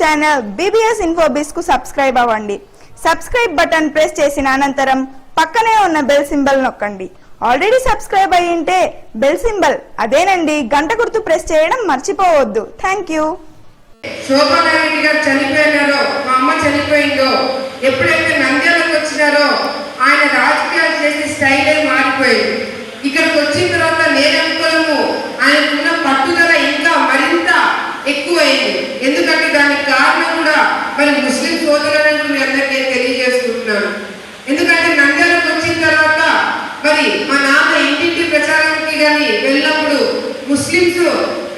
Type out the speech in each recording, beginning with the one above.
Channel BBS ఇన్ఫోబిస్కు subscribe అవ్వండి. Subscribe button press చేసిన అనంతరం పక్కనే ఉన్న బెల్ సింబల్ నొక్కండి. ఆల్రెడీ సబ్స్క్రైబ్ అయ్యి ఉంటే బెల్ సింబల్ అదేనండి గంట గుర్తు ప్రెస్ చేయడం మర్చిపోవద్దు. Thank you. శోభానారెడ్డి గారు చనిపోయినారో మా అమ్మ చనిపోయిందో ఎప్పుడైతే నంద్యాలకు వచ్చినారో ఆయన రాజకీయాలు చేసే స్టైలే మారిపోయింది. ఇక్కడికి వచ్చిన తర్వాత నేననుకోలేము ఆయనకున్న పట్టుదల ఇంకా మరింత ఎక్కువైంది. ఎందుకంటే దాని మరి ముస్లిం సోదరులను మీ అందరికీ తెలియజేస్తున్నాను. ఎందుకంటే నంద్యాలకు వచ్చిన తర్వాత మరి మా నాన్న ఇంటింటి ప్రచారానికి కానీ వెళ్ళినప్పుడు ముస్లింస్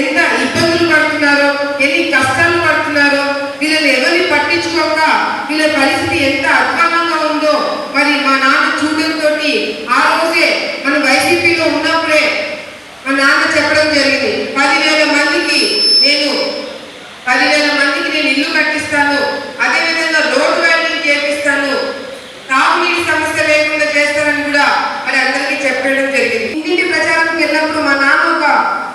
ఎంత ఇబ్బందులు పడుతున్నారో ఎన్ని కష్టాలు పడుతున్నారో వీళ్ళని ఎవరిని పట్టించుకోక వీళ్ళ పరిస్థితి ఎంత అధ్వానంగా ఉందో మరి మా నాన్న చూడడంతో ఆ రోజే మన వైసీపీలో ఉన్నప్పుడే మా నాన్న చెప్పడం జరిగింది పదివేల మందికి నేను పదివేల మందికి నేను ఇల్లు కట్టిస్తాను అదేవిధంగా రోడ్డు వైండింగ్ చేపిస్తాను తాగునీటి సమస్య లేకుండా చేస్తానని కూడా మరి అందరికీ చెప్పడం జరిగింది ఇంటింటి ప్రచారంకి వెళ్ళినప్పుడు మా నాన్న ఒక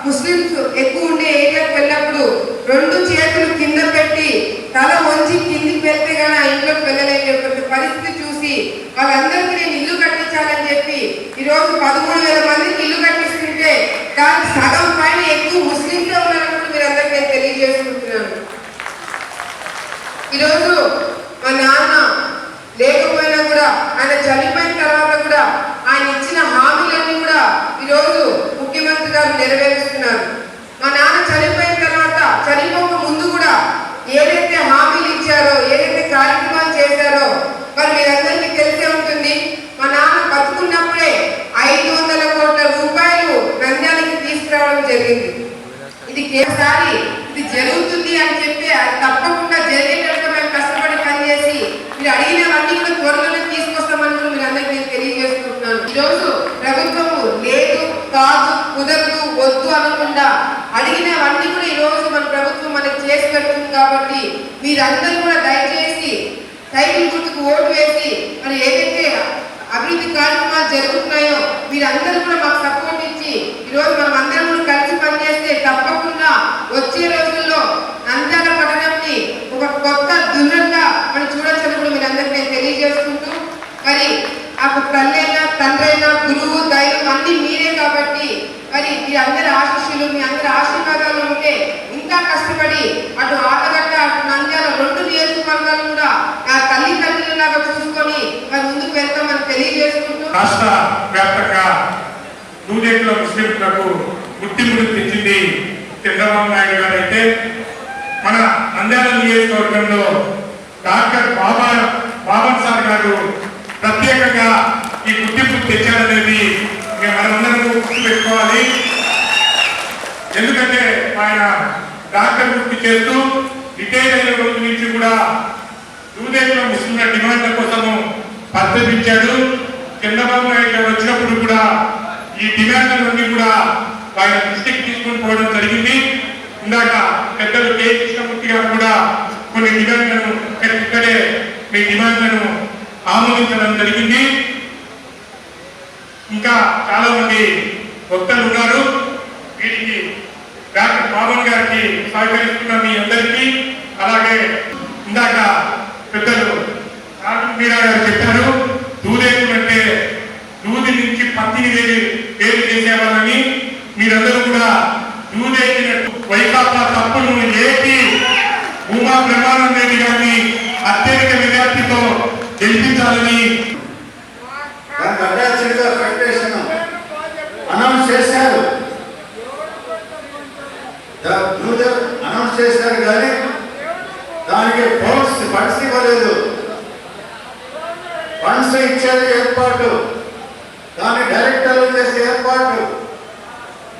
ముస్లిమ్స్ ఎక్కువ ఉండే ఏరియాకి వెళ్ళినప్పుడు రెండు చేతులు కింద పెట్టి తల వంచి కిందికి వెళ్తే కానీ ఆ ఇంట్లోకి వెళ్ళలేని పరిస్థితి చూసి వాళ్ళందరికీ నేను ఇల్లు కట్టించాలని చెప్పి ఈరోజు పదమూడు వేల మందికి ఇల్లు కట్టిస్తుంటే దానికి సగం పైన ఎక్కువ ముస్లింసే ఉన్నారని మీరు అందరికీ నేను తెలియజేసుకుంటున్నాను. ఈరోజు మా నాన్న లేకపోయినా కూడా ఆయన చనిపోయిన తర్వాత కూడా ఆయన ఇచ్చిన హామీలన్నీ కూడా ఈరోజు ముఖ్యమంత్రి గారు నెరవేరుస్తున్నారు మా నాన్న చనిపోయిన తర్వాత చనిపోక ముందు కూడా ఏదైతే హామీలు ఇచ్చారో ఏదైతే కార్యక్రమాలు చేశారో మరి మీరందరికీ తెలిసే ఉంటుంది మా నాన్న బతుకున్నప్పుడే ఐదు వందల కోట్ల రూపాయలు నంద్యాలకి తీసుకురావడం జరిగింది ఇది ఇది జరుగుతుంది అని చెప్పి అది తప్పకుండా జరిగేటట్టు మేము కష్టపడి పనిచేసి మీరు అడిగినవన్నీ కూడా త్వరలోనే తీసుకొస్తామని కూడా మీరు అందరికీ నేను తెలియజేసుకుంటున్నాను. ఈరోజు ప్రభుత్వము లేదు కాదు కుదరదు వద్దు అనకుండా అడిగినవన్నీ కూడా ఈరోజు మన ప్రభుత్వం మనకి చేసి పెడుతుంది కాబట్టి మీరందరూ కూడా దయచేసి సైకిల్ గుర్తుకు ఓటు వేసి మరి ఏదైతే అభివృద్ధి కార్యక్రమాలు జరుగుతున్నాయో మీరందరూ కూడా మాకు సపోర్ట్ ఇచ్చి ఈరోజు మనం అందరం కూడా కలిసి పనిచేస్తే తప్పకుండా వచ్చే రోజుల్లో నంద్యాల పట్టణంని ఒక కొత్త దుర్గంగా మనం చూడొచ్చని కూడా మీరందరికీ నేను తెలియజేసుకుంటూ మరి నాకు తల్లైనా తండ్రైనా గురువు దైవం అన్ని మీరే కాబట్టి మరి మీ అందరి ఆశీస్సులు మీ అందరి ఆశీర్వాదాలు ఉంటే ఇంకా కష్టపడి అటు ఆటగట్ట అటు నంద్యాల రెండు నియోజకవర్గాలు కూడా నా తల్లి తండ్రులలాగా చూసుకొని మరి ముందుకు వెళ్తామని తెలియజేసుకుంటూ రాష్ట్ర వ్యాప్తంగా నూనెట్లో ముస్లింలకు గుర్తింపును తెచ్చింది చంద్రబాబు నాయుడు గారు అయితే మన నంద్యాల నియోజకవర్గంలో డాక్టర్ బాబా బాబన్ సార్ గారు ప్రత్యేకంగా ఈ గుర్తింపు తెచ్చారనేది ఇక మనమందరం గుర్తుపెట్టుకోవాలి. ఎందుకంటే ఆయన డాక్టర్ వృత్తి చేస్తూ రిటైర్ అయిన రోజు నుంచి కూడా యూదేశంలో ముస్లింల డిమాండ్ల కోసము పద్ధతించాడు చంద్రబాబు నాయుడు వచ్చినప్పుడు కూడా ఈ డిమాండ్లన్నీ కూడా ఆయన దృష్టికి తీసుకొని పోవడం జరిగింది. ఇందాక పెద్దలు కే కృష్ణమూర్తి గారు కూడా కొన్ని డిమాండ్లను ఇక్కడ ఇక్కడే మీ డిమాండ్లను ఆమోదించడం జరిగింది ఇంకా చాలా మంది భక్తులు ఉన్నారు. వీరికి డాక్టర్ బాబన్ గారికి సహకరిస్తున్న మీ అందరికీ అలాగే ఇందాక పెద్దలు మీరా గారు చెప్పారు దూదేకుడు దూది నుంచి పత్తిని వేరు వేరు చేసేవాళ్ళని. మీరందరూ కూడా దూదేకినట్టు వైకాపా తప్పును ఏపీ ఉమా బ్రహ్మానంద రెడ్డి గారిని అత్యధిక విద్యార్థితో గెలిపించాలని. అనౌన్స్ చేశారు. అనౌన్స్ చేశారు కానీ దానికి ఫండ్స్ ఫండ్స్ ఇవ్వలేదు. ఫండ్స్ ఇచ్చేది ఏర్పాటు. దాన్ని డైరెక్టర్లు చేసే ఏర్పాటు.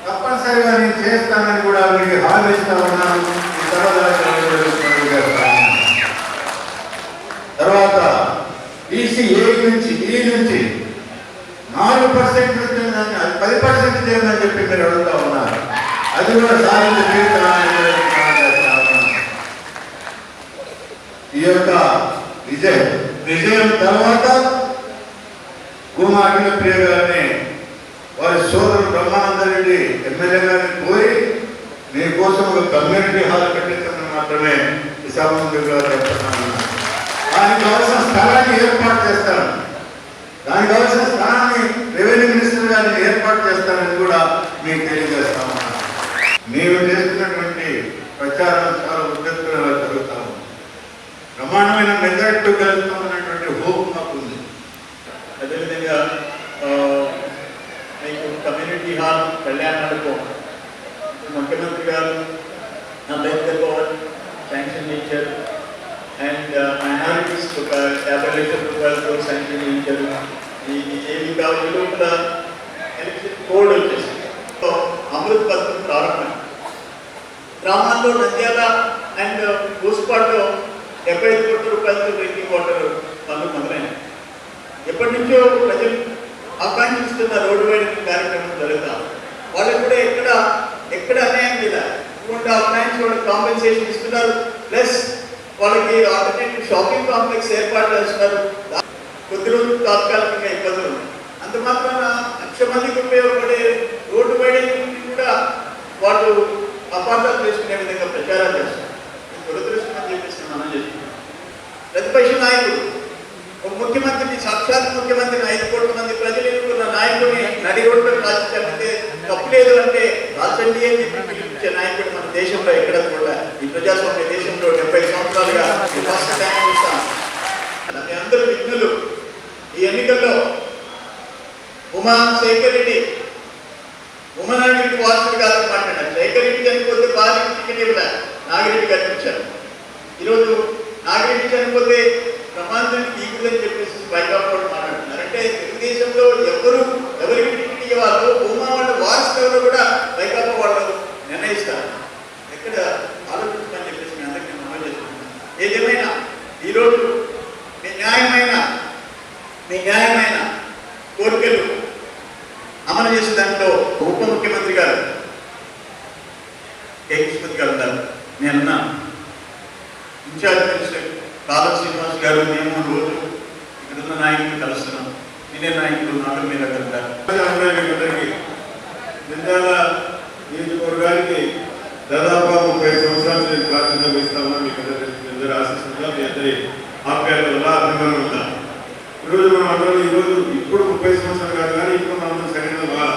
తప్పనిసరిగా నేను చేస్తానని కూడా మీకు హామీ ఇస్తా ఉన్నాను ఈ సభలో తెలియజేస్తున్నాను. తర్వాత ఈసీ ఏ నుంచి ఈ నుంచి నాలుగు పర్సెంట్ పది పర్సెంట్ చేయమని చెప్పి మీరు అడుగుతా ఉన్నారు. అది కూడా సాధించి తీరుతానని ఈ యొక్క విజయం విజయం తర్వాత భూమా ప్రియ గారిని వారి సోదరుడు బ్రహ్మానంద రెడ్డి ఎమ్మెల్యే గారిని కోరి మీకోసం ఒక కమ్యూనిటీ హాల్ కట్టించమని మాత్రమే విశాఖ సభ ముందుగా చెప్తున్నాను దానికి కావాల్సిన స్థలాన్ని చేస్తాను. దానికి కావాల్సిన స్థానాన్ని రెవెన్యూ మినిస్టర్ గారిని ఏర్పాటు చేస్తానని కూడా మీకు తెలియజేస్తా మేము చేస్తున్నటువంటి ప్రచారం చాలా ఉద్యోగంగా జరుగుతాము ప్రమాణమైన మెజార్టీ కలుగుతామన్నటువంటి హోప్ మాకు ఉంది. అదేవిధంగా మీకు కమ్యూనిటీ హాల్ కళ్యాణ మండపం ముఖ్యమంత్రి గారు నా భవన్ శాంక్షన్ ఇచ్చారు అండ్ మైనారిటీస్ ఒక యాభై లక్షల రూపాయలతో శాంక్షన్ ఇచ్చారు ఈ ఏమి కావాలి లోపల ఎలక్షన్ కోడ్ వచ్చేసి అమృత్ పథకం ప్రారంభం గ్రామాల్లో నంద్యాల అండ్ పూసుపాటులో డెబ్బై ఐదు కోట్ల రూపాయలతో డ్రింకింగ్ వాటర్ పనులు మొదలైనవి. ఎప్పటి నుంచో ప్రజలు ఆకాంక్షిస్తున్న రోడ్డు వైడింగ్ కార్యక్రమం జరుగుతా వాళ్ళకి కూడా ఎక్కడ ఎక్కడ అన్యాయం లేదా? ఇటువంటి అన్యాయం వాళ్ళకి కాంపెన్సేషన్ ఇస్తున్నారు. ప్లస్ వాళ్ళకి ఆల్టర్నేటివ్ షాపింగ్ కాంప్లెక్స్ ఏర్పాటు చేస్తున్నారు. కొద్ది రోజులు తాత్కాలికంగా ఇబ్బందులు ఉన్నాయి. అంత మాత్రాన లక్ష మందికి ఉపయోగపడే రోడ్డు వైడింగ్ కూడా వాళ్ళు అపార్థాలు చేసుకునే విధంగా ప్రచారం చేస్తారు ఇది దురదృష్టం అని చెప్పేసి మనం చేస్తున్నాం ప్రతిపక్ష నాయకుడు ఒక ముఖ్యమంత్రిని సాక్షాత్ ముఖ్యమంత్రిని ఐదు కోట్ల మంది ప్రజలు ఎన్నుకున్న నాయకుడిని నడి రోడ్డు రాజ్యాంగంటే తప్పు లేదు అంటే రాల్చండి అని చెప్పి పిలిపించే నాయకుడు మన దేశంలో ఎక్కడ కూడా ఈ ప్రజాస్వామ్య ఇంట్లో డెబ్బై సంవత్సరాలుగా ఈ రాష్ట్ర టైం మీ అందరూ విఘ్నులు ఈ ఎన్నికల్లో ఉమా శేఖర్ రెడ్డి ఉమానాయుడికి వారసుడు కాదని మాట్లాడారు. శేఖర్ రెడ్డి చనిపోతే భార్య టికెట్ ఇవ్వలే. నాగిరెడ్డి కనిపించారు ఈరోజు నాగిరెడ్డి చనిపోతే ప్రమాదానికి తీకుదని చెప్పేసి బయటపడి మాట్లాడుతున్నారు. అంటే తెలుగుదేశంలో ఎవరు ఎవరికి టికెట్ ఇవ్వాలో ఉమా వాళ్ళ వారసులు ఎవరు కూడా బయటపడ వాళ్ళు నిర్ణయిస్తారు ఎక్కడ ఆలోచించమని చెప్పేసి మీ అందరికీ నేను మనం చేస్తున్నాను ఏదేమైనా ఈరోజు మీ న్యాయమైన మీ న్యాయమైన కోరికలు అమలు చేసే దాంట్లో ఉప ముఖ్యమంత్రి గారు కే కృష్ణమూర్తి గారు ఉన్నారు నేనున్నా ఇన్ఛార్జ్ మినిస్టర్ కాలం శ్రీనివాస్ గారు మేము రోజు ఇక్కడ ఉన్న నాయకులు కలుస్తున్నాం. సీనియర్ నాయకులు నాలుగు మీద కలుగుతారు అందరికీ నంద్యాల నియోజకవర్గానికి దాదాపు ముప్పై సంవత్సరాలు నేను ప్రాతినిధ్యం వహిస్తామని మీకు అందరూ మీ ఆశిస్తుందా మీ అందరి ఆప్యాయత వల్ల అభిమానం వల్ల ఈరోజు మనం అందరం ఈరోజు ఇప్పుడు ముప్పై సంవత్సరాలు కాదు కానీ ఇప్పుడు మనం సరైన వాళ్ళ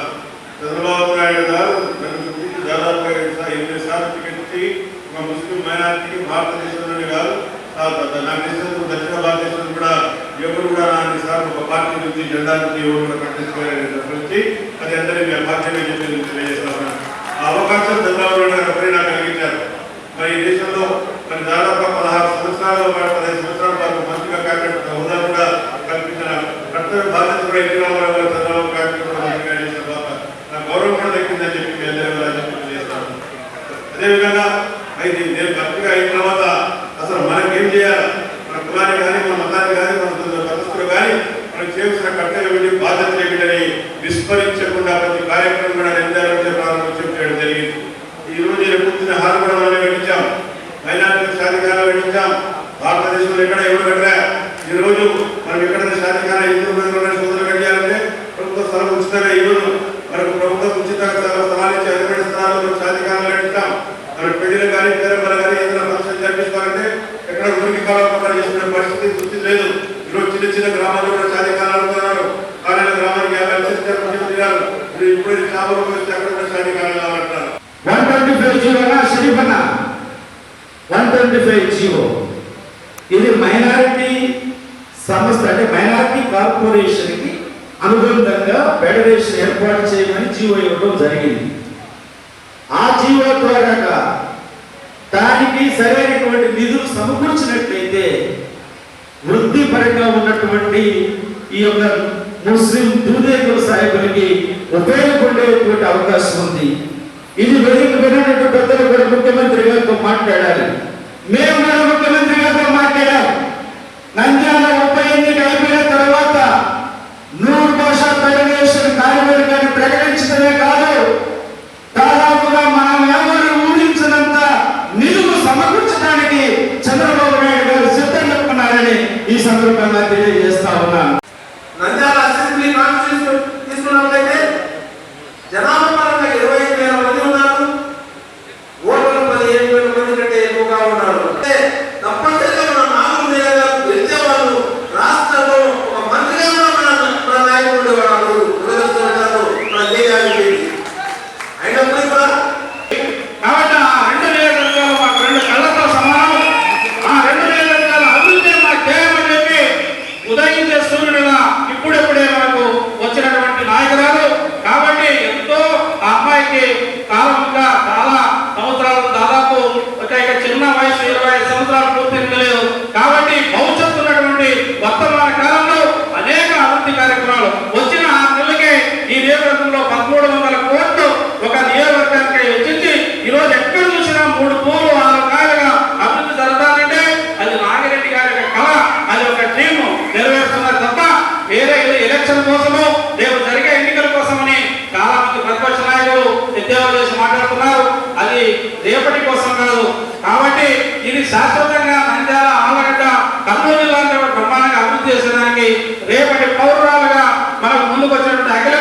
చంద్రబాబు నాయుడు గారు నన్ను దాదాపుగా ఎనిమిది సార్లు టికెట్ ఇచ్చి మా ముస్లిం మైనార్టీకి భారతదేశం నాకు తెలిసినంత దక్షిణ భారతదేశంలో కూడా ఎవరు కూడా నాలుగు సార్ ఒక పార్టీ నుంచి జెండా నుంచి ఎవరు కూడా కట్టించుకోవాలని అది అందరికీ మీ పార్టీలో చెప్పి తెలియజేస్తాను. ఆ అవకాశం చంద్రబాబు నాయుడు గారు ఒకరే నాకు కలిగించారు. మరి ఈ దేశంలో మరి దాదాపు పదహారు సంవత్సరాల పాటు పదిహేను సంవత్సరాల పాటు మంత్రిగా క్యాబినెట్ హోదా కూడా కల్పించిన కర్తవ్య బాధ్యత కూడా ఎన్టీ రామారావు గారు చంద్రబాబు క్యాబినెట్ కూడా మంత్రిగా చేసిన తర్వాత నాకు గౌరవం కూడా దక్కిందని చెప్పి మీ అందరూ కూడా చెప్పి తెలియజేస్తాను అదేవిధంగా అయితే నేను భక్తిగా అయిన తర్వాత అసలు మనకేం చేయాలి మన కులాన్ని కానీ మన మతాన్ని కానీ మన పద్ధతులు కానీ మనం కర్తలు కర్తవ్యం ఏంటి బాధ్యత ఏమిటని విస్మరించకుండా ప్రతి కార్యక్రమం కూడా నిర్ధారించే ప్రారంభం చేయడం జరిగింది. ఈ రోజు పూర్తిన హారపడంలో వెళ్ళించాం మైనార్టీ సాధికారం వెళ్ళించాం భారతదేశంలో ఎక్కడ ఎవరు కట్టరా ఈ రోజు మనం ఎక్కడ సాధికారం హిందూ మందిరంలో సోదరులు కట్టాలంటే ప్రభుత్వ స్థలం ఉచితంగా ఈ రోజు మనకు ప్రభుత్వం ఉచితంగా స్థలాలు ఇచ్చి అధిపతి స్థలాల్లో మనం సాధికారం పెట్టిస్తాం మన పెళ్ళిలు కానీ పేరెంపలు కానీ ఏదైనా ఫంక్షన్ జరిపిస్తారంటే ఎక్కడ ఊరికి కాలం చేసుకునే పరిస్థితి స్థితి లేదు ఈరోజు చిన్న చిన్న గ్రామాల్లో కూడా సాధికారాలు అనుకున్నారు కానీ ఆ గ్రామానికి యాభై లక్షలు ఇచ్చారు ముఖ్యమంత్రి గారు ఇప్పుడు ఇప్పుడు చాలా రూపాయలు ఇస్తే అక్కడ కూడా సాధికారాలు కావాలంటారు వన్ ట్వంటీ ఫైవ్ జీవోనా వన్ ట్వంటీ ఫైవ్ జీవో ఇది మైనారిటీ సంస్థ అంటే మైనారిటీ కార్పొరేషన్కి అనుబంధంగా ఫెడరేషన్ ఏర్పాటు చేయమని జీవో ఇవ్వడం జరిగింది. ఆ జీవో ద్వారా దానికి సరైనటువంటి నిధులు సమకూర్చినట్లయితే వృత్తిపరంగా ఉన్నటువంటి ఈ యొక్క ముస్లిం దూదేకుల సాహిబులకి ఉపయోగపడేటువంటి అవకాశం ఉంది. ఇది వెనుక వినటువంటి పెద్దలు రేపటి కోసం కాదు. కాబట్టి ఇది శాశ్వతంగా నంద్యాల ఆలగడ్డ కర్నూలు లాంటి బ్రహ్మాండంగా అభివృద్ధి చేసేదానికి రేపటి పౌరురాలుగా మనకు ముందుకు వచ్చినటువంటి అఖిల